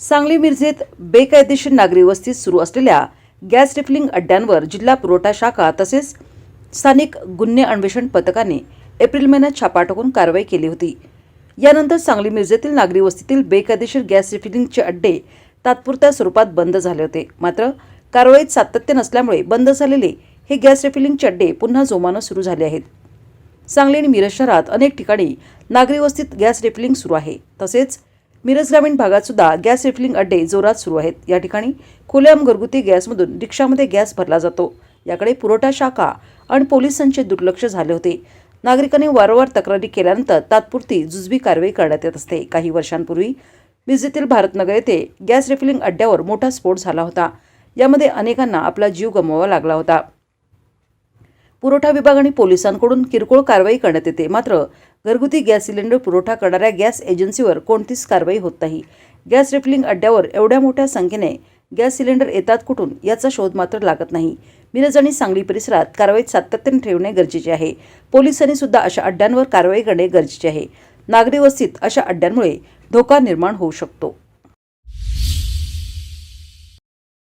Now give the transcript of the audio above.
सांगली मिरजेत बेकायदेशीर नागरी वस्तीत सुरू असलेल्या गॅस रिफिलिंग अड्ड्यांवर जिल्हा पुरवठा शाखा तसेच स्थानिक गुन्हे अन्वेषण पथकाने एप्रिल महिन्यात छापा टाकून कारवाई केली होती. यानंतर सांगली मिरजेतील नागरी वस्तीतील बेकायदेशीर गॅस रिफिलिंगचे अड्डे तात्पुरत्या स्वरूपात बंद झाले होते. मात्र कारवाईत सातत्य नसल्यामुळे बंद झालेले हे गॅस रिफिलिंगचे अड्डे पुन्हा जोमानं सुरू झाले आहेत. सांगली आणि मिरज शहरात अनेक ठिकाणी नागरी वस्तीत गॅस रिफिलिंग सुरू आहे. तसेच मिरज ग्रामीण भागात सुद्धा गॅस रिफिलिंग अड्डे जोरात सुरू आहेत. या ठिकाणी खुलेआम घरगुती गॅसमधून रिक्षामध्ये गॅस भरला जातो. याकडे पुरवठा शाखा आणि पोलिसांचे दुर्लक्ष झाले होते. नागरिकांनी वारंवार तक्रारी केल्यानंतर तात्पुरती जुजबी कारवाई करण्यात येत असते. काही वर्षांपूर्वी विजेतील भारतनगर येथे गॅस रिफिलिंग अड्ड्यावर मोठा स्फोट झाला होता. यामध्ये अनेकांना आपला जीव गमवावा लागला होता. पुरवठा विभाग आणि पोलिसांकडून किरकोळ कारवाई करण्यात येते. मात्र घरगुती गॅस सिलेंडर पुरवठा करणाऱ्या गॅस एजन्सीवर कोणतीच कारवाई होत नाही. गॅस रिफिलिंग अड्ड्यावर एवढ्या मोठ्या संख्येने गॅस सिलेंडर येतात कुठून याचा शोध मात्र लागत नाही. मिरज आणि सांगली परिसरात कारवाईत सातत्याने ठेवणे गरजेचे आहे. पोलिसांनी सुद्धा अशा अड्ड्यांवर कारवाई करणे गरजेचे आहे. नागरी वस्तीत अशा अड्ड्यांमुळे धोका निर्माण होऊ शकतो.